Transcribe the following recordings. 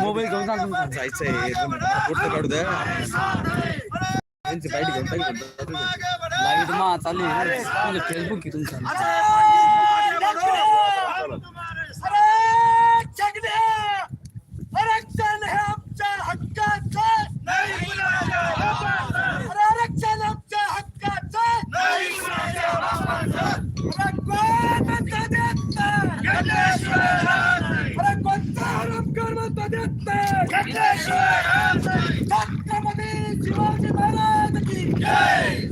Mobile घेऊन जा जायचंय पुढचं काढू द्या त्यांची बाईट घेऊन लाइट मा चालू आहे फेसबुक आहे तुमचा आरक्षण हे आमच्या हक्काचं नाही कुणाच्या बापाचं. आरक्षण आमच्या हक्काचं नाही कुणाच्या बापाचं. अरे कोण म्हणतं देत नाही घेतल्याशिवाय राहत नाही. अरे कोणता आरक्षण म्हणतं देत नाही घेतल्याशिवाय राहत नाही. छत्रपती शिवाजी महाराज की जय.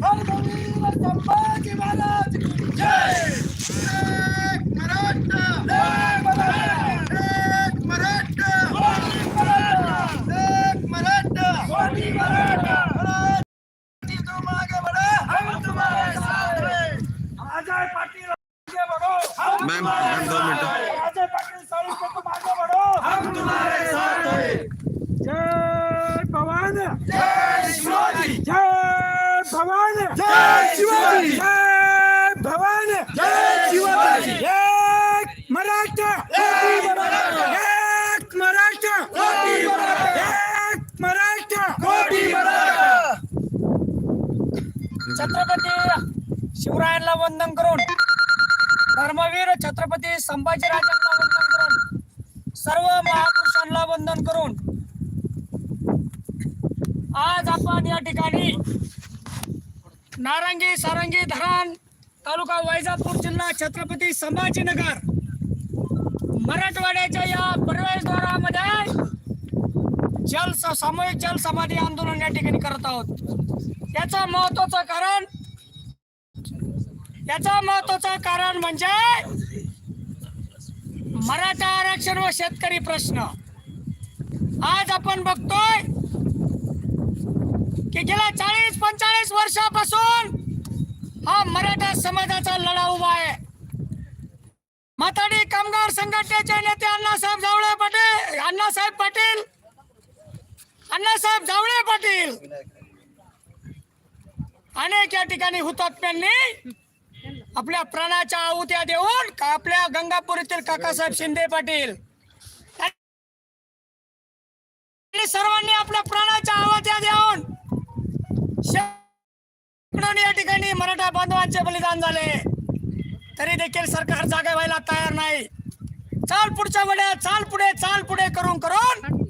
संभाजी महाराज की जय. हैं. मॅम मॅम दोन मिनिटं अजय पाटील को तुम आगे बढ़ो हम तुम्हारे साथ हैं. जय भवानी जय शिवाजी जय भवानी जय शिवाजी. जय भवानी जय शिवाजी. एक मराठा एक मराठा. एक मराठा कोटी मराठा. एक मराठा कोटी मराठा. छत्रपती शिवरायांना वंदन करून धर्मवीर छत्रपती संभाजीराजांना वंदन करून सर्व महापुरुषांना वंदन करून आज आपण या ठिकाणी नारंगी सारंगी धरण तालुका वैजापूर जिल्हा छत्रपती संभाजीनगर मराठवाड्याच्या या प्रवेशद्वारामध्ये जल सामूहिक जल समाधी आंदोलन या ठिकाणी करत आहोत. याचं महत्वाचं कारण याचं महत्वाचं कारण म्हणजे मराठा आरक्षण व शेतकरी प्रश्न. आज आपण बघतोय की गेल्या चाळीस पंचाळीस वर्षापासून हा मराठा समाजाचा लढा उभा आहे. माथाडी कामगार संघटनेचे नेते अण्णासाहेब जावळे पाटील अण्णासाहेब पाटील अण्णासाहेब जावळे पाटील. अनेक या ठिकाणी हुतात्म्यांनी आपल्या प्राणाच्या आहुत्या देऊन का आपल्या गंगापूर येथील काकासाहेब शिंदे पाटील आणि सर्वांनी आपल्या प्राणाच्या आहुत्या देऊन शेकडोनी या ठिकाणी मराठा बांधवांचे बलिदान झाले. तरी देखील सरकार जागा व्हायला तयार नाही. चाल पुढच्या वेळेला चाल पुढे चाल पुढे करून करून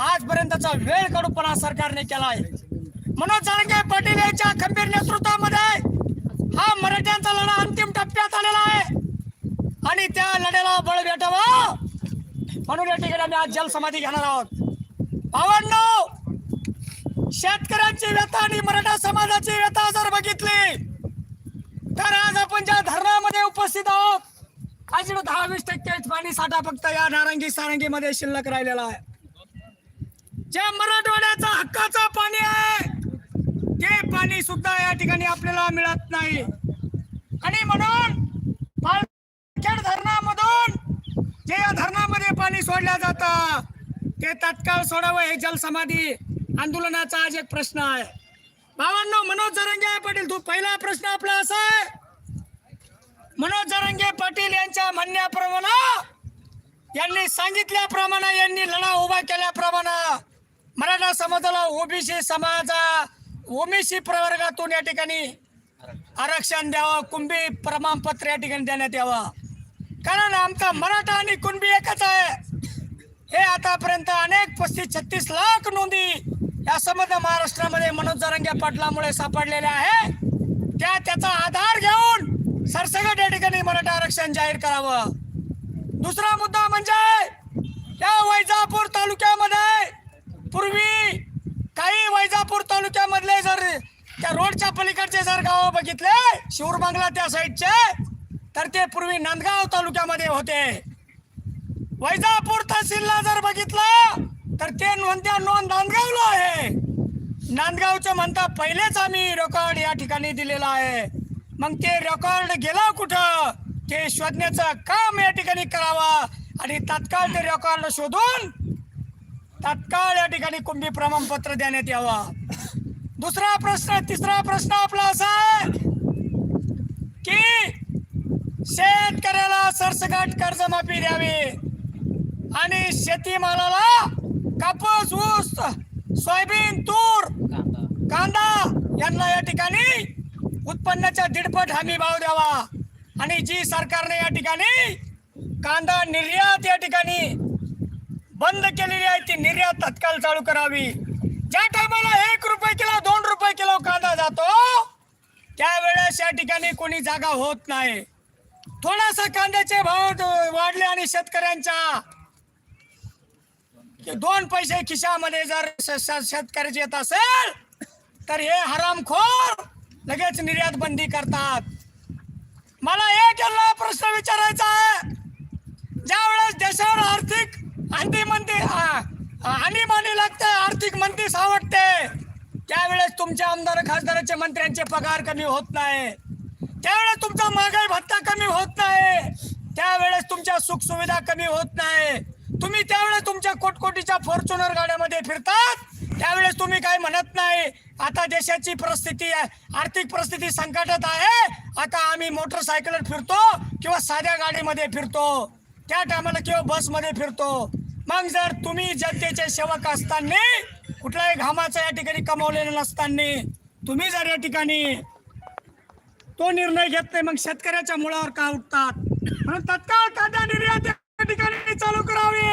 आजपर्यंतचा वेळ कडूपणा सरकारने केलाय. मनोज जारंगे पाटील यांच्या खंबीर नेतृत्वामध्ये हा मराठ्यांचा लढा अंतिम टप्प्यात आलेला आहे. आणि त्या लढ्याला बळ भेटावं म्हणून या ठिकाणी आम्ही आज जलसमाधी घेणार आहोत. भावांनो शेतकऱ्यांची व्यथा आणि मराठा समाजाची व्यथा जर बघितली तर आज आपण ज्या धरणामध्ये उपस्थित आहोत आज दहा वीस टक्के पाणी साठा फक्त या नारंगी सारंगीमध्ये शिल्लक राहिलेला आहे. ज्या मराठवाड्याचा हक्काचं पाणी आहे ते पाणी सुद्धा या ठिकाणी आपल्याला मिळत नाही. आणि म्हणून पालखेड धरणामधून जे या धरणामध्ये पाणी सोडलं जातं ते तत्काळ सोडावं हे जलसमाधी आंदोलनाचा आज एक प्रश्न आहे. भावांनो मनोज जरंगे पाटील तू पहिला प्रश्न आपला असा आहे. मनोज जरंगे पाटील यांच्या म्हणण्याप्रमाणे यांनी सांगितल्याप्रमाणे यांनी लढा उभा केल्याप्रमाणे मराठा समाजाला ओबीसी समाजा ओबीसी प्रवर्गातून या ठिकाणी आरक्षण द्यावं कुणबी प्रमाणपत्र या ठिकाणी देण्यात यावं. कारण आमचा मराठा आणि कुणबी एकच आहे. हे आतापर्यंत अनेक पस्तीस छत्तीस लाख नोंदी या समग्र महाराष्ट्रामध्ये मनोज पटलामुळे पाटलामुळे सापडलेल्या आहे. त्या त्याचा आधार घेऊन सरसगट या ठिकाणी मराठा आरक्षण जाहीर करावं. दुसरा मुद्दा म्हणजे या वैजापूर तालुक्यामध्ये पूर्वी काही वैजापूर तालुक्यामधले जर त्या रोडच्या पलीकडचे जर गाव बघितले शिवरबांगला त्या साईडचे तर ते पूर्वी नांदगाव तालुक्यामध्ये होते. वैजापूर तहसीलला जर बघितलं तर ते नोंद्या नोंद नांदगावला आहे. नांदगावचं म्हणता पहिलेच आम्ही रेकॉर्ड या ठिकाणी दिलेला आहे. मग ते रेकॉर्ड गेला कुठं? ते शोधण्याचं काम या ठिकाणी करावा आणि तात्काळ ते रेकॉर्ड शोधून तात्काळ या ठिकाणी कुंभी प्रमाणपत्र देण्यात यावा. दुसरा प्रश्न तिसरा प्रश्न आपला असा आहे की शेतकऱ्याला सरसकट कर्जमाफी द्यावी आणि शेतीमालाला कापूस ऊस सोयाबीन तूर कांदा यांना या ठिकाणी उत्पन्नाच्या दीडपट हमी भाव द्यावा. आणि जी सरकारने या ठिकाणी कांदा निर्यात या ठिकाणी बंद केलेली आहे ती निर्यात तत्काळ चालू करावी. ज्या टायमाला एक रुपये किलो दोन रुपये किलो कांदा जातो त्यावेळेस या ठिकाणी कोणी जागा होत नाही. थोडासा कांद्याचे भाव वाढले आणि शेतकऱ्यांच्या की दोन पैसे खिशामध्ये जर शेतकऱ्याचे येत असेल तर हे हरामखोर लगेच निर्यात बंदी करतात. मला एक यांना प्रश्न विचारायचा आहे. ज्या वेळेस देशावर आर्थिक अंती मंदी आणीबाणी लागते आर्थिक मंदी सावटते त्यावेळेस तुमच्या आमदार खासदाराचे मंत्र्यांचे पगार कमी होत नाही. त्यावेळेस तुमचा महागाई भत्ता कमी होत नाही. त्यावेळेस तुमच्या सुखसुविधा कमी होत नाही. तुम्ही त्यावेळेस तुमच्या कोटकोटीच्या फॉर्च्युनर गाड्यामध्ये फिरतात. त्यावेळेस तुम्ही काय म्हणत नाही आता देशाची परिस्थिती आर्थिक परिस्थिती संकटात आहे. आता आम्ही मोटरसायकलवर फिरतो किंवा साध्या गाडीमध्ये फिरतो. त्या टायमाला किंवा बसमध्ये फिरतो. मग जर तुम्ही जनतेचे सेवक असताना कुठल्याही घामाचं या ठिकाणी कमावलेलं नसताना तुम्ही जर या ठिकाणी तो निर्णय घेत नाही मग शेतकऱ्याच्या मुळावर का उठतात? म्हणून तत्काळ कांदा निर्यात ठिकाणी चालू करावी.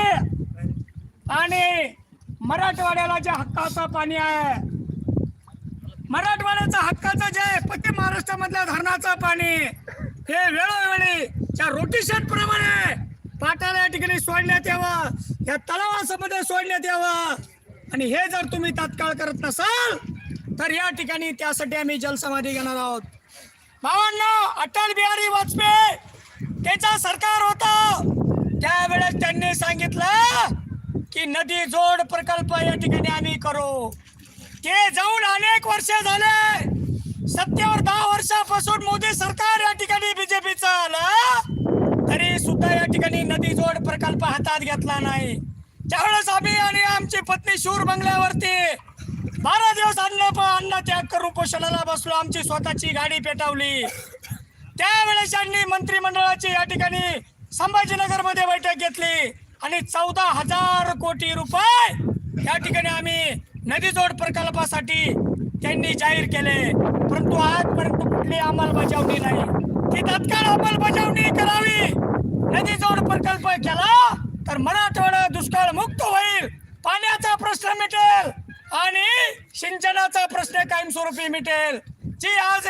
आणि मराठवाड्याला जे हक्काचा पाणी आहे मराठवाड्याचा हक्काचं जे पश्चिम महाराष्ट्रामधल्या धरणाचं पाणी हे वेळोवेळी त्या रोटेशन प्रमाणे पाटाला या ठिकाणी सोडण्यात यावं या तलावामध्ये सोडण्यात यावं. आणि हे जर तुम्ही तात्काळ करत नसाल तर या ठिकाणी त्यासाठी आम्ही जलसमाधी घेणार आहोत. भावांना अटल बिहारी वाजपेयी त्याचा सरकार होतं. त्यावेळेस त्यांनी सांगितलं की नदी जोड प्रकल्प या ठिकाणी आम्ही करू. ते जाऊन अनेक वर्ष झाले. सत्तेवर दहा वर्षापासून मोदी सरकार या ठिकाणी बीजेपीच आलं. तरी सुद्धा या ठिकाणी नदी जोड प्रकल्प हातात घेतला नाही. त्यावेळेस आम्ही आणि आमची पत्नी शूर बंगल्यावरती बारा दिवस अन्न अन्न त्याग करून पोषणाला बसलो. आमची स्वतःची गाडी पेटवली. त्यावेळेस यांनी मंत्रिमंडळाची या ठिकाणी संभाजीनगरमध्ये बैठक घेतली आणि चौदा हजार कोटी रुपये या ठिकाणी आम्ही नदी जोड प्रकल्पासाठी त्यांनी जाहीर केले. परंतु आजपर्यंत कुठली अंमलबजावणी नाही. ती तत्काळ अंमलबजावणी करावी. नदी जोड प्रकल्प केला तर मराठवाडा दुष्काळ मुक्त होईल. पाण्याचा प्रश्न मिटेल आणि सिंचनाचा प्रश्न कायमस्वरूपी मिटेल. जी आज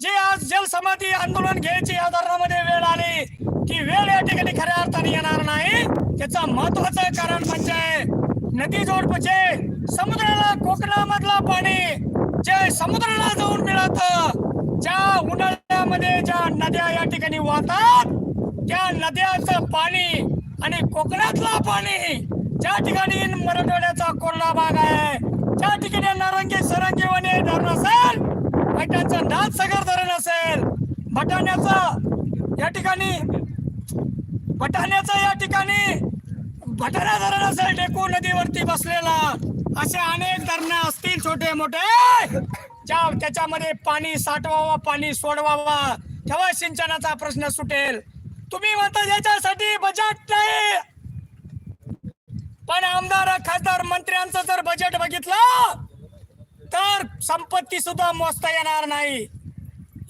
जी आज जलसमाधी आंदोलन घ्यायची या धरणामध्ये वेळ आली ती वेळ या ठिकाणी खऱ्या अर्थाने येणार नाही. त्याचं महत्वाचं कारण म्हणजे नदी जोडपचे म्हणजे समुद्राला कोकणामधला पाणी. जे समुद्राला जाऊन मिळत ज्या उन्हाळ्यामध्ये ज्या नद्या या ठिकाणी वाहतात त्या नद्याचं पाणी आणि कोकणातलं पाणी ज्या ठिकाणी मराठवाड्याचा कोरडा भाग आहे ज्या ठिकाणी नारंगी सरंगी वने धरण असेल पैठणचं नाथसागर धरण असेल भटाण्याचं या ठिकाणी बटाण्याचा या ठिकाणी भटाणा धरण असेल डेकू नदीवरती बसलेला असे अनेक धरणं असतील छोटे मोठे. ज्या त्याच्यामध्ये पाणी साठवावं पाणी सोडवावा. तेव्हा सिंचनाचा प्रश्न सुटेल. तुम्ही म्हणता याच्यासाठी बजेट नाही. पण आमदार खासदार मंत्र्यांचं जर बजेट बघितलं तर संपत्ती सुद्धा मोजता येणार नाही.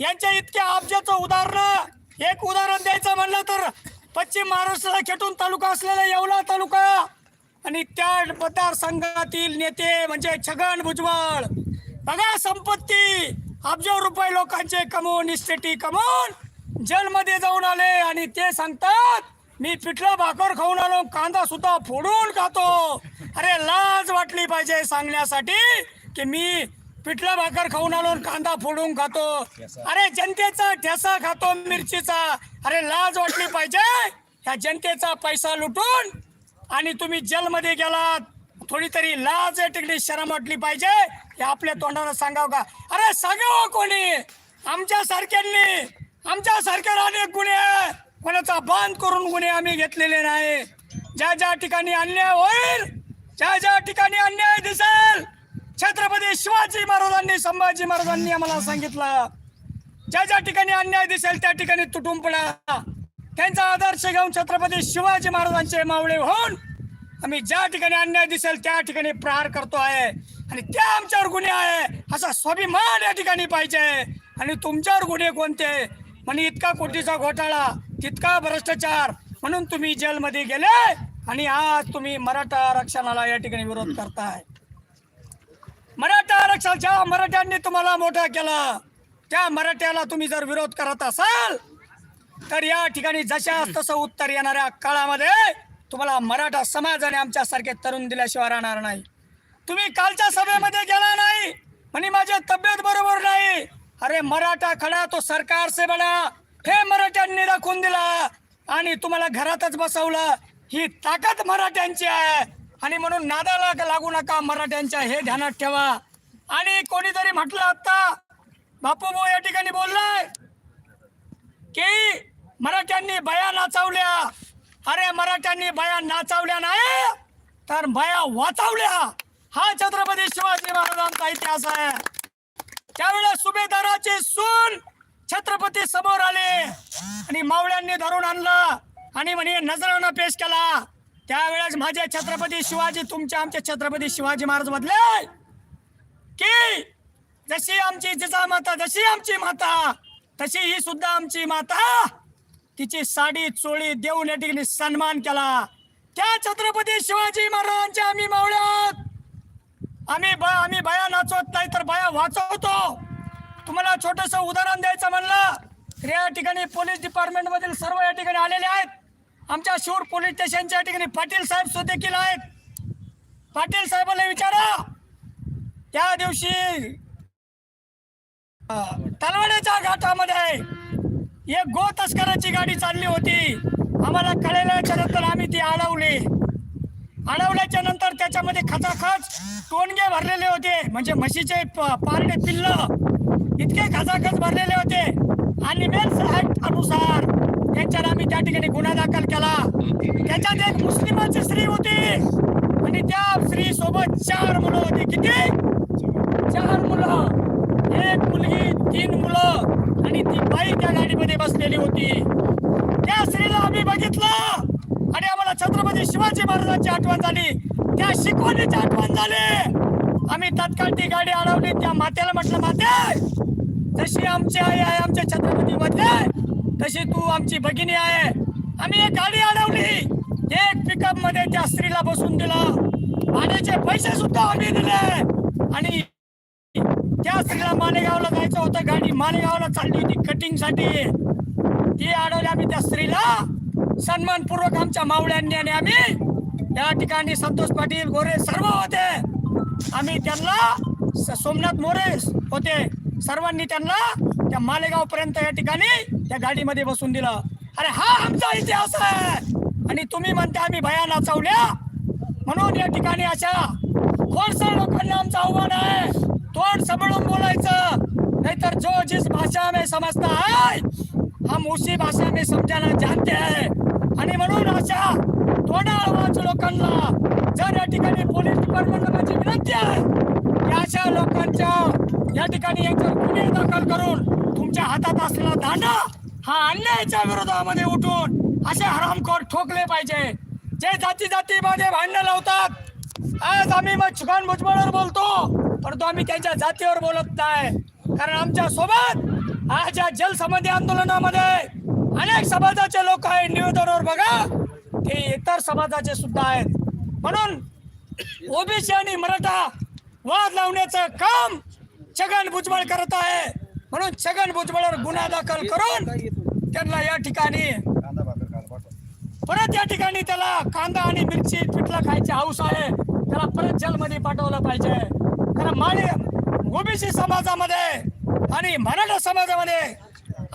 यांच्या इतक्या अब्जाचं उदाहरण एक उदाहरण द्यायचं म्हणलं तर पश्चिम महाराष्ट्राला खेटून तालुका असलेला येवला तालुका आणि त्या मतदारसंघातील नेते म्हणजे छगन भुजबळ. बघा संपत्ती. अब्ज रुपये लोकांचे कमवून इस्टेटी कमवून जेलमध्ये जाऊन आले आणि ते सांगतात मी पिठलं भाकर खाऊन आलो कांदा सुद्धा फोडून खातो. अरे लाज वाटली पाहिजे सांगण्यासाठी की मी पिठलं भाकर खाऊन आलो कांदा फोडून खातो. अरे जनतेचा ठेसा खातो मिरचीचा. अरे लाज वाटली पाहिजे. ह्या जनतेचा पैसा लुटून आणि तुम्ही जेलमध्ये गेलात. थोडी तरी लाज तिकडे शरम वाटली पाहिजे. हे आपल्या तोंडानं सांगाव का? अरे सांगावं कोणी? आमच्या सारख्यांनी. आमच्या सारख्या अनेक गुन्हे. कोणाचा बांध करून गुन्हे आम्ही घेतलेले नाही. ज्या ज्या ठिकाणी अन्याय होईल ज्या ज्या ठिकाणी अन्याय दिसेल छत्रपती शिवाजी महाराजांनी संभाजी महाराजांनी आम्हाला सांगितलं ज्या ज्या ठिकाणी अन्याय दिसेल त्या ठिकाणी तुटून पडा. त्यांचा आदर्श घेऊन छत्रपती शिवाजी महाराजांचे मावळे होऊन आम्ही ज्या ठिकाणी अन्याय दिसेल त्या ठिकाणी प्रहार करतो आहे. आणि त्या आमच्यावर गुन्हे आहे असा स्वाभिमान या ठिकाणी पाहिजे. आणि तुमच्यावर गुन्हे कोणते? म्हणजे इतका कोटीचा घोटाळा तितका भ्रष्टाचार म्हणून तुम्ही जेलमध्ये गेले आणि आज तुम्ही मराठा आरक्षणाला या ठिकाणी विरोध करताय. मराठा आरक्षणाच्या मराठ्यांनी तुम्हाला मोठं केलं. त्या मराठ्याला तुम्ही जर विरोध करत असाल तर या ठिकाणी जशा तसं उत्तर येणाऱ्या काळामध्ये तुम्हाला मराठा समाजाने आमच्यासारखे तरुण दिल्याशिवाय राहणार नाही. तुम्ही कालच्या सभेमध्ये गेला नाही म्हणे माझी तब्येत बरोबर नाही. अरे मराठा खडा तो सरकार से बडा हे मराठ्यांनी दाखवून दिला आणि तुम्हाला घरातच बसवलं. ही ताकद मराठ्यांची आहे. आणि म्हणून नादाला लागू नका मराठ्यांच्या हे ध्यानात ठेवा. आणि कोणीतरी म्हटलं आता बापू भाऊ या ठिकाणी बोललाय की मराठ्यांनी बया नाचावल्या. अरे मराठ्यांनी बया नाचावल्या नाही तर बया वाचवल्या. हा छत्रपती शिवाजी महाराजांचा इतिहास आहे. त्यावेळेस सुभेदाराचे सून छत्रपती समोर आले आणि मावळ्यांनी धरून आणलं आणि म्हणे नजरानं पेश केला. त्यावेळेस माझे छत्रपती शिवाजी तुमच्या आमचे छत्रपती शिवाजी महाराज बदले की जशी आमची जिजामाता जशी आमची माता तशी ही सुद्धा आमची माता तिची साडी चोळी देऊन या ठिकाणी सन्मान केला. त्या छत्रपती शिवाजी महाराजांच्या आम्ही मावळ्यात. आम्ही ब आम्ही बाया नाचवत नाही तर बाया वाचवतो. तुम्हाला छोटस उदाहरण द्यायचं म्हणलं या ठिकाणी पोलीस डिपार्टमेंट मधील सर्व या ठिकाणी आलेले आहेत. आमच्या शूर पोलीस स्टेशनच्या ठिकाणी पाटील साहेब सुदेखील देखील आहेत. पाटील साहेबांना विचारा. त्या दिवशी तलवाड्याच्या घाटामध्ये एक गो तस्कराची गाडी चालली होती. आम्हाला कळल्याच्या नंतर आम्ही ती अडवली. अडवल्याच्या नंतर त्याच्यामध्ये खचाखच टोणगे भरलेले होते. म्हणजे म्हशीचे प- पारडे पिल्ल इतके खचाखच भरलेले होते. आणि मेन साहेब अनुसार त्यांच्यावर आम्ही त्या ठिकाणी गुन्हा दाखल केला. त्याच्यात एक मुस्लिमाची स्त्री होती. आणि त्या स्त्री सोबत चार मुलं होती. किती? चार मुलं. एक मुलगी तीन मुलं आणि ती बाई त्या गाडीमध्ये बसलेली होती. त्या स्त्रीला आम्ही बघितलं. आणि आम्हाला छत्रपती शिवाजी महाराजांची आठवण झाली. त्या शिकवणीची आठवण झाली. आम्ही तात्काळ ती गाडी अडवली. त्या मातेला म्हटलं माते जशी आमची आई आहे आमच्या छत्रपती मधले तशी तू आमची भगिनी आहे. आम्ही एक गाडी अडवली. एक पिकअपमध्ये त्या स्त्रीला बसून दिला. भाड्याचे पैसे सुद्धा आम्ही दिले. आणि त्या स्त्रीला मालेगावला जायचं होतं. गाडी मालेगावला चालली होती कटिंगसाठी. ती अडवली आम्ही त्या स्त्रीला. सन्मानपूर्वक आमच्या मावळ्यांनी आणि आम्ही त्या ठिकाणी संतोष पाटील गोरे सर्व होते. आम्ही त्यांना स- सोमनाथ मोरे होते. सर्वांनी त्यांना त्या मालेगाव पर्यंत या ठिकाणी त्या गाडीमध्ये बसून दिलं. अरे हा आमचा इतिहास आहे. आणि तुम्ही म्हणता आम्ही भया नाचवल्या. म्हणून या ठिकाणी अशा खोडसर लोकांना आमचं आव्हान आहे. तोंड सांभाळून बोलायचं. नाहीतर जो जिस भाषा में समजता है हम उसी भाषा में समजायला जानते आहे आणि म्हणून अशा तोंडाळवाच लोकांना जर या ठिकाणी पोलीस डिपार्टमेंट माझी विनंती आहे की अशा लोकांच्या या ठिकाणी यांच्यावर गुन्हे दाखल करून तुमच्या हातात असलेला दांडा हा अन्यायाच्या विरोधामध्ये उठून असे हरामखोर ठोकले पाहिजे. जे जाती जातीमध्ये भांडणं लावतात आज आम्ही मग छुकान भुजबळावर बोलतो परंतु आम्ही त्यांच्या जातीवर बोलत नाही. कारण आमच्यासोबत आज या जलसमाधी आंदोलनामध्ये अनेक समाजाचे लोक आहेत निवेदनावर बघा ते इतर समाजाचे सुद्धा आहेत. म्हणून ओबीसी आणि मराठा वाद लावण्याचं काम छगन भुजबळ करत आहे. म्हणून छगन भुजबळावर गुन्हा दाखल करून त्यांना या ठिकाणी परत या ठिकाणी त्याला कांदा आणि मिरची पिठलं खायची हाऊस आहे. त्याला परत जेलमध्ये पाठवलं पाहिजे. कारण माळे ओबीसी समाजामध्ये आणि मराठा समाजामध्ये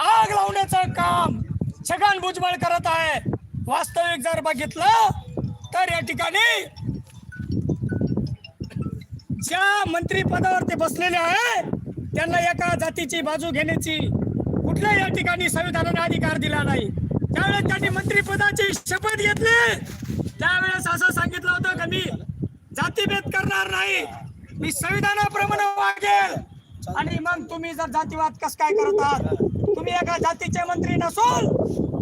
आग लावण्याचं काम छगन भुजबळ करत आहे. वास्तविक जर बघितलं तर या ठिकाणी ज्या मंत्री पदावर ते बसलेले आहे त्यांना एका जातीची बाजू घेण्याची कुठल्या या ठिकाणी संविधानाने अधिकार दिला नाही. त्यावेळेस त्यांनी मंत्रीपदाची शपथ घेतली. त्यावेळेस असं सांगितलं होतं की मी जातीभेद करणार नाही. मी संविधानाप्रमाणे वागेल. आणि मग तुम्ही जर जातीवाद कस काय करत आहात? तुम्ही एका जातीचे मंत्री नसून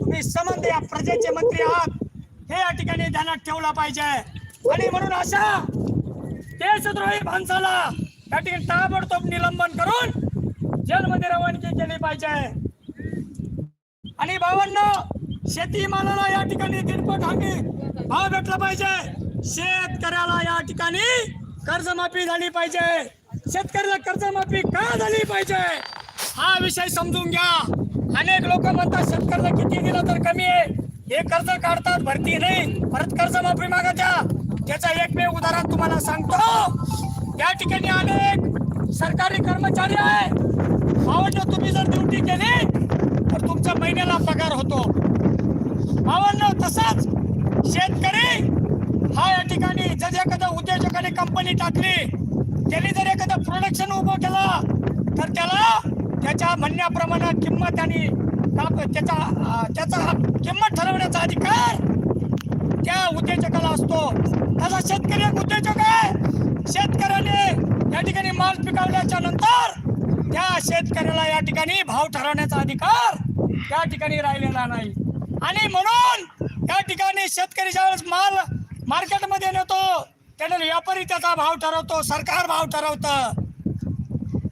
तुम्ही समंत या प्रजेचे मंत्री आहात. हे या ठिकाणी ध्यानात ठेवलं पाहिजे. आणि म्हणून अशा देशद्रोही माणसाला त्या ठिकाणी ताबडतोब निलंबन करून जेलमध्ये रवानगी केली पाहिजे. आणि भावांनो शेतीमालाला या ठिकाणी दीडपट हमी भाव भेटला पाहिजे. शेतकऱ्याला या ठिकाणी कर्जमाफी झाली पाहिजे. शेतकऱ्याला कर्जमाफी का झाली पाहिजे? हा विषय समजून घ्या. अनेक लोक म्हणतात शेतकऱ्याला किती दिलं तर कमी आहे? हे कर्ज काढतात भरती नाही. परत कर्जमाफी मागायच्या. त्याचा एकमेव उदाहरण तुम्हाला सांगतो. या ठिकाणी अनेक सरकारी कर्मचारी आहे भावांनो तुम्ही जर ड्युटी केली तर तुमच्या महिन्याला पगार होतो. भावांनो तसाच शेतकरी हा या ठिकाणी जर एखाद्या उद्योजकाने कंपनी टाकली त्यांनी जर एखादं प्रोडक्शन उभं केलं तर त्याला त्याच्या म्हणण्याप्रमाणे किंमत आणि त्याचा त्याचा किंमत ठरवण्याचा अधिकार त्या उद्योजकाला असतो. तसा शेतकरी एक उद्योजक आहे. या ठिकाणी माल पिकवल्याच्या नंतर त्या शेतकऱ्याला या ठिकाणी भाव ठरवण्याचा अधिकार त्या ठिकाणी राहिलेला नाही. आणि म्हणून या ठिकाणी शेतकरी ज्यावेळेस माल मार्केटमध्ये नेतो त्याने व्यापारी त्याचा भाव ठरवतो सरकार भाव ठरवतं.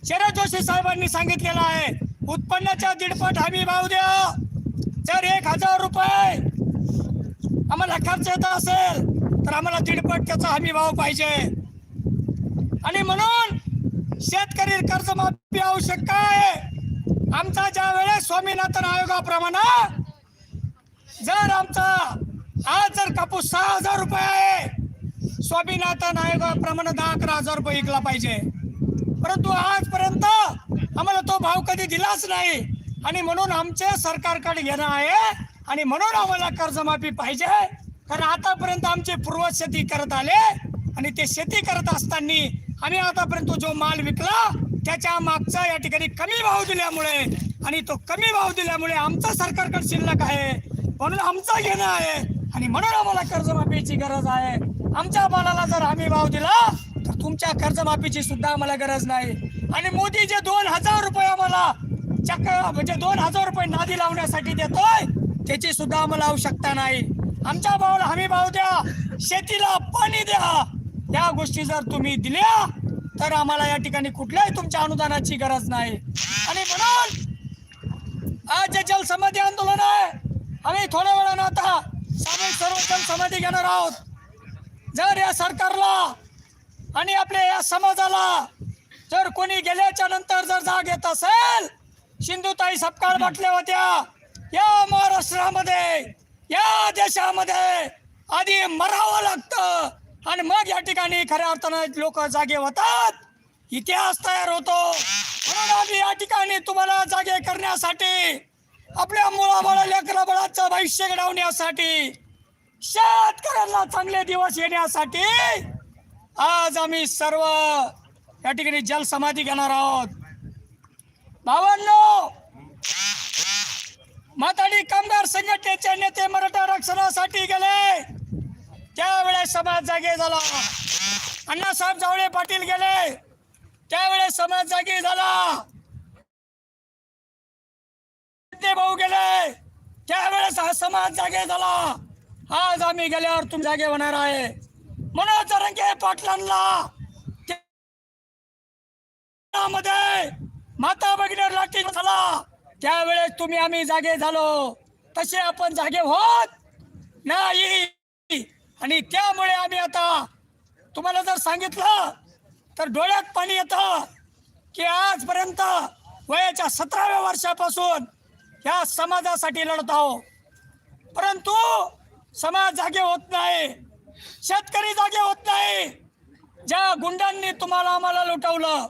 शरद जोशी साहेबांनी सांगितलेलं आहे उत्पन्नाच्या दीडपट हमी भाव द्या. जर एक हजार रुपये आम्हाला खर्च येत असेल तर आम्हाला दीडपट त्याचा हमी भाव पाहिजे. आणि म्हणून शेतकरी कर्जमाफी आवश्यक आहे? आमचा ज्या वेळेस स्वामीनाथन आयोगाप्रमाणे जर आमचा आज जर कापूस सहा हजार रुपये आहे स्वामीनाथन आयोगाप्रमाणे दहा अकरा हजार रुपये विकला पाहिजे. परंतु आजपर्यंत आम्हाला तो भाव कधी दिलाच नाही. आणि म्हणून आमचे सरकारकडे घेणं आहे आणि म्हणून आम्हाला कर्जमाफी पाहिजे. कारण आतापर्यंत आमचे पूर्वज शेती करत आले आणि ते शेती करत असताना आणि आतापर्यंत जो माल विकला त्याच्या मागचा या ठिकाणी कमी भाव दिल्यामुळे आणि तो कमी भाव दिल्यामुळे आमचा सरकारकडे शिल्लक आहे. म्हणून आमचं घेणं आहे आणि म्हणून आम्हाला कर्जमाफीची गरज आहे. आमच्या मालाला जर हमी भाव दिला तर तुमच्या कर्जमाफीची सुद्धा आम्हाला गरज नाही. आणि मोदी जे दोन हजार रुपये आम्हाला चक्क म्हणजे दोन हजार रुपये नादी लावण्यासाठी देतोय त्याची सुद्धा आम्हाला आवश्यकता नाही. आमच्या भावाला हमी भाव द्या शेतीला पाणी द्या या गोष्टी जर तुम्ही दिल्या तर आम्हाला या ठिकाणी कुठल्याही तुमच्या अनुदानाची गरज नाही. आणि म्हणून आज जे जलसमाधी आंदोलन आहे आम्ही थोड्या वेळानं आता सामील सर्व जलसमाधी घेणार आहोत. जर या सरकारला आणि आपल्या या समाजाला जर कोणी गेल्याच्यानंतर जर जाग येत असेल सिंधुताई सपकाळ म्हटल्या होत्या. या महाराष्ट्रामध्ये या देशामध्ये आधी मरावं लागतं. आणि मग या ठिकाणी खऱ्या अर्थानं लोक जागे होतात. इतिहास तयार होतो. म्हणून आम्ही या ठिकाणी तुम्हाला जागे करण्यासाठी आपल्या मुळामुळा लेकराबळाचं भविष्य घडवण्यासाठी शेतकऱ्यांना चांगले दिवस येण्यासाठी आज आम्ही सर्व या ठिकाणी जलसमाधी घेणार आहोत. भावांनो माताडी कामगार संघटनेचे नेते मराठा आरक्षणासाठी गेले. त्यावेळेस समाज जागे झाला अण्णासाहेब जावळे पाटील गेले त्यावेळेस समाज जागे झाला भाऊ गेले त्यावेळेस हा समाज जागे झाला. आज आम्ही गेल्यावर तुम्ही जागे होणार आहे. मनोज तरंगे पाटलांना मध्ये माता भगिनीवर लाठी झाला. त्यावेळेस तुम्ही आम्ही जागे झालो. तसे आपण जागे होत नाही. आणि त्यामुळे आम्ही आता तुम्हाला जर सांगितलं तर डोळ्यात पाणी येतं की आजपर्यंत वयाच्या सतराव्या वर्षापासून या समाजासाठी लढत आहो परंतु समाज जागे होत नाही शेतकरी जागे होत नाही. ज्या गुंडांनी तुम्हाला आम्हाला लुटवलं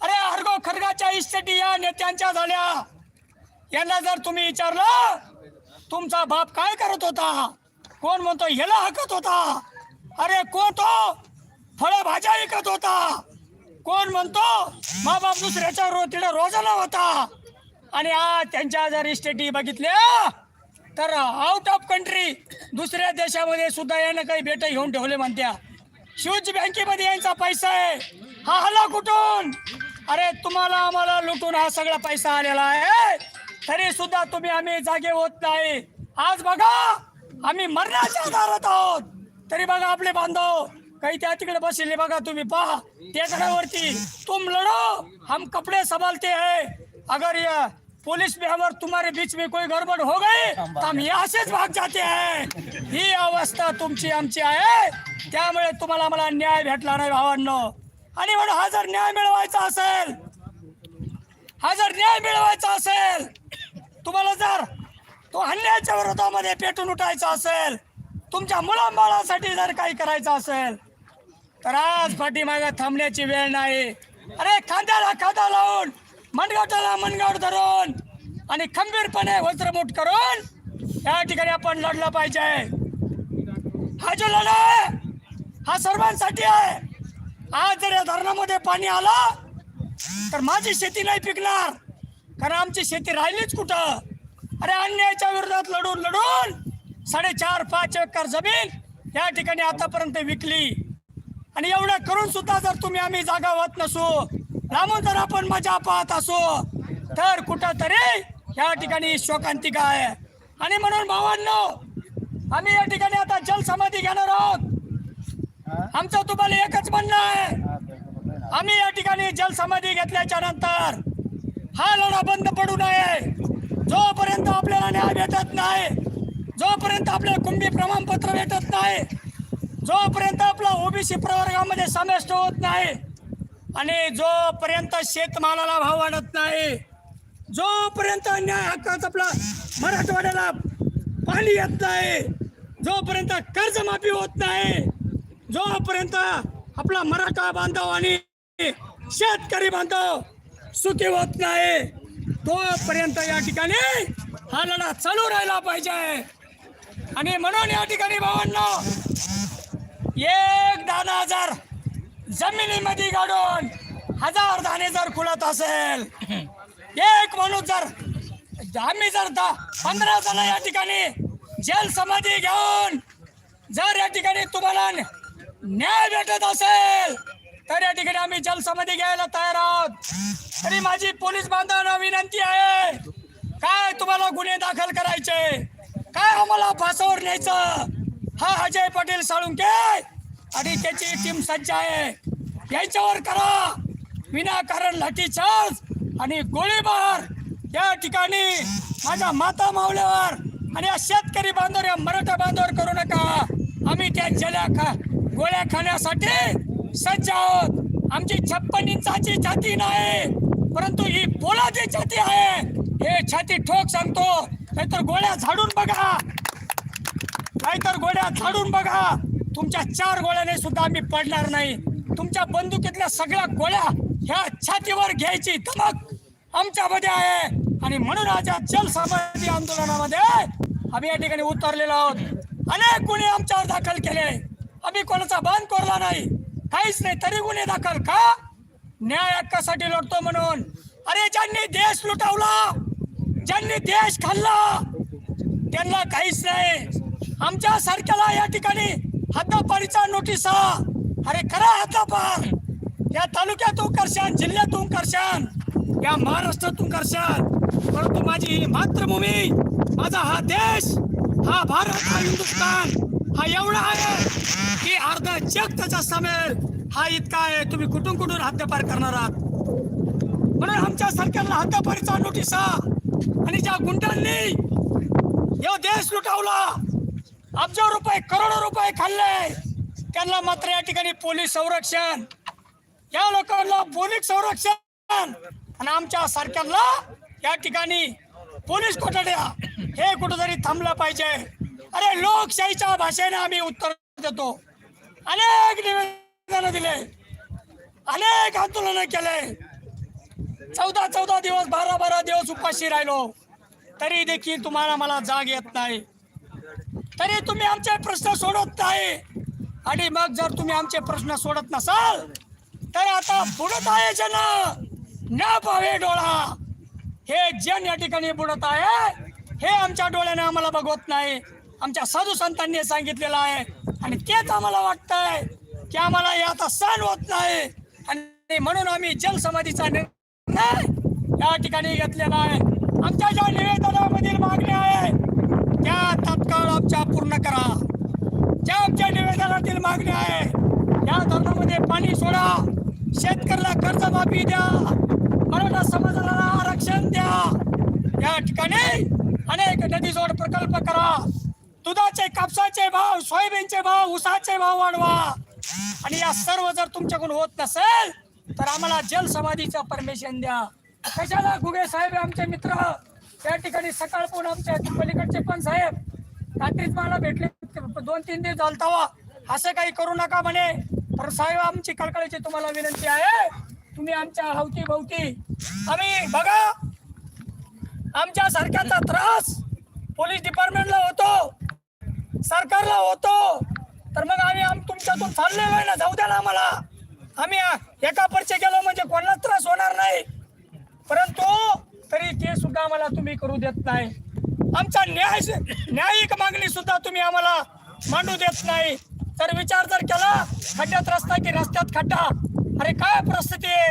अरे हरगो खरगाच्या इस्टेटी या नेत्यांच्या झाल्या. यांना जर तुम्ही विचारलं तुमचा बाप काय करत होता? कोण म्हणतो ह्याला हकत होता. अरे कोण तो? फळ भाज्या विकत होता. कोण म्हणतो मा बाप दुसऱ्याच्या रो तिला रोजाला होता. आणि आज त्यांच्या जर इस्टेटी बघितल्या तर आउट ऑफ कंट्री दुसऱ्या देशामध्ये सुद्धा यानं काही बेट घेऊन ठेवले म्हणत्या. शिवज बँकेमध्ये यांचा पैसा आहे. हा हला कुठून? अरे तुम्हाला आम्हाला लुटून हा सगळा पैसा आलेला आहे. तरी सुद्धा तुम्ही आम्ही जागे होत नाही. आज बघा आम्ही मरणाच्या दारात आहोत. तरी बघा आपले बांधव काही त्या तिकडे बसले बघा तुम्ही. पहा त्याच्यावरती तुम लढो हम कपडे संभालते है. अगर ये पुलिस में अगर तुम्हारे बीच में कोई गड़बड़ हो गई तो हम यहाँ से भाग जाते हैं. ही अवस्था तुमची आमची आहे. त्यामुळे तुम्हाला मला न्याय भेटला नाही भावांनो. आणि म्हणून हा जर न्याय मिळवायचा असेल हा जर न्याय मिळवायचा असेल तुम्हाला जर तो अन्यायाच्या विरोधामध्ये पेटून उठायचा असेल तुमच्या मुलांबाळासाठी जर काही करायचं असेल तर आज पाठीमागे थांबण्याची वेळ नाही. अरे खांद्याला खांदा लावून मनगावटाला मनगाव धरून आणि खंबीरपणे वज्रमुठ करून या ठिकाणी आपण लढलं पाहिजे. हा जो लढा आहे हा सर्वांसाठी आहे. आज जर या धरणामध्ये पाणी आलं तर माझी शेती नाही पिकणार कारण आमची शेती राहिलीच कुठं? अरे अन्यायाच्या विरोधात लढून लढून साडेचार पाच एकर जमीन या ठिकाणी आतापर्यंत विकली. आणि एवढं करून सुद्धा जर तुम्ही आम्ही जागा होत नसू लांबून जर आपण मजा पाहत असू तर कुठं तरी या ठिकाणी शोकांतिका आहे. आणि म्हणून भावांनो आम्ही या ठिकाणी आता जलसमाधी घेणार आहोत. आमचं तुम्हाला एकच म्हणणं आहे. आम्ही या ठिकाणी जलसमाधी घेतल्याच्या नंतर हा लढा बंद पडू नये. जोपर्यंत आपल्याला न्याय भेटत नाही जोपर्यंत आपल्याला कुंभी प्रमाणपत्र भेटत नाही जोपर्यंत आपला ओबीसी प्रवर्गामध्ये समाविष्ट होत नाही आणि जोपर्यंत शेतमालाला भाव वाढत नाही जोपर्यंत न्याय हक्काचा आपला मराठवाड्याला पाणी येत नाही जोपर्यंत कर्जमाफी होत नाही जोपर्यंत आपला मराठा बांधव आणि शेतकरी बांधव सुखी होत नाही तोपर्यंत या ठिकाणी हा लढा चालू राहिला पाहिजे. आणि म्हणून या ठिकाणी भावांना एक दाना जर जमिनीमध्ये गाडून हजार दाणे जर खुलत असेल एक माणूस जर आम्ही जर दहा पंधरा जण या ठिकाणी जेल समाधी घेऊन जर या ठिकाणी तुम्हाला न्याय भेटत असेल तर या ठिकाणी आम्ही जलसामध्ये घ्यायला तयार आहोत. तरी माझी पोलीस बांधवांना विनंती आहे काय तुम्हाला गुन्हे दाखल करायचे? काय आम्हाला फासावर न्यायचं? हा अजय पटेल साळुंके आणि त्याची टीम सज्ज आहे. याच्यावर करा. विनाकारण लाठीचार्ज आणि गोळीबार. या ठिकाणी माझ्या माता मावल्यावर आणि या शेतकरी बांधवर या मराठा बांधवर करू नका. आम्ही त्या जल्या खा गोळ्या खाण्यासाठी सज्ज आहोत आमची छप्पन इंचाची छाती नाही परंतु ही पोलाची छाती आहे. हे छाती ठोक सांगतो नाहीतर गोळ्या झाडून बघा. नाहीतर गोळ्या झाडून बघा. तुमच्या चार गोळ्याने सुद्धा आम्ही पडणार नाही. तुमच्या बंदुकीतल्या सगळ्या गोळ्या ह्या छातीवर घ्यायची धमक आमच्यामध्ये आहे. आणि म्हणून आज या जल समाधी आंदोलनामध्ये आम्ही या ठिकाणी उतरलेलो आहोत. अनेक गुन्हे आमच्यावर दाखल केले. आम्ही कोणाचा बांध कोरला नाही. काहीच नाही तरी गुन्हे दाखल का? न्याय हक्कासाठी लढतो म्हणून. अरे ज्यांनी देश लुटवला ज्यांनी देश खाल्ला त्यांना काहीच नाही. आमच्या सारख्याला या ठिकाणी हद्दपारीचा नोटिसा. अरे खरा हद्दपार या तालुक्यातून करशान जिल्ह्यातून करशान या महाराष्ट्रातून करशान परंतु माझी ही मातृभूमी माझा हा देश हा भारत हा हिंदुस्थान. हा एवढा आहे की अर्ध जग त्याचा समेल हा इतका आहे. तुम्ही कुठून कुठून हद्दपार करणार आहात? म्हणून आमच्या सरकारला हद्दपारीचा नोटीसा आणि ज्या गुंडांनी यो देश लुटावला अब्ज रुपये करोडो रुपये खाल्ले त्यांना मात्र या ठिकाणी पोलीस संरक्षण या लोकांना पोलीस संरक्षण आणि आमच्या सरकारला या ठिकाणी पोलीस कोठड्या हे कुठेतरी थांबलं पाहिजे. अरे लोकशाहीच्या भाषेने आम्ही उत्तर देतो. अनेक निवेदन दिले. अनेक आंदोलन केले. चौदा चौदा दिवस बारा बारा दिवस उपाशी राहिलो. तरी देखील तुम्हाला मला जाग येत नाही. तरी तुम्ही आमचे प्रश्न सोडत नाही. आणि मग जर तुम्ही आमचे प्रश्न सोडत नसाल तर आता बुडत आहे जन. न पावे डोळा. हे जन या ठिकाणी बुडत आहे. हे आमच्या डोळ्याने आम्हाला बघवत नाही. आमच्या साधू संतांनी सांगितलेलं आहे. आणि तेच आम्हाला वाटतंय की आम्हाला हे आता सहन होत नाही. आणि म्हणून आम्ही जलसमाधीचा निर्णय या ठिकाणी घेतलेला आहे. आमच्या ज्या निवेदनामधील मागण्या आहे त्या तात्काळ आमच्या पूर्ण करा. ज्या आमच्या निवेदनातील मागण्या आहे या धरणामध्ये पाणी सोडा. शेतकऱ्याला कर्जमाफी द्या. मराठा समाजाला आरक्षण द्या. या ठिकाणी अनेक नदी जोड प्रकल्प करा. दुधाचे कापसाचे भाव सोयाबीनचे भाव उसाचे भाव वाढवा. आणि या सर्व जर तुमच्याकडून होत नसेल तर आम्हाला जल समाधीचं परमिशन द्या. कशाला गुगे साहेब आमचे मित्र? त्या ठिकाणी सकाळ पण आमच्या पलीकडचे पण साहेब. रात्रीच मला भेटले दोन तीन दिवस झालतावा असं काही करू नका म्हणे. तर साहेब आमची कळकळीची तुम्हाला विनंती आहे. तुम्ही आमच्या हवती भवती आम्ही बघा. आमच्या सारख्याचा त्रास पोलीस डिपार्टमेंटला होतो. सरकारला होतो. तर मग आम्ही आम तुमच्यातून चाललेलो आहे ना जाऊ द्या ना आम्हाला. आम्ही एका पर्चे गेलो म्हणजे कोणाला त्रास होणार नाही. परंतु तरी ते सुद्धा आम्हाला तुम्ही करू देत नाही. आमचा न्याय न्यायिक मागणी सुद्धा तुम्ही आम्हाला मांडू देत नाही. तर विचार जर केला खड्ड्यात रस्ता की रस्त्यात खड्डा अरे काय परिस्थिती आहे?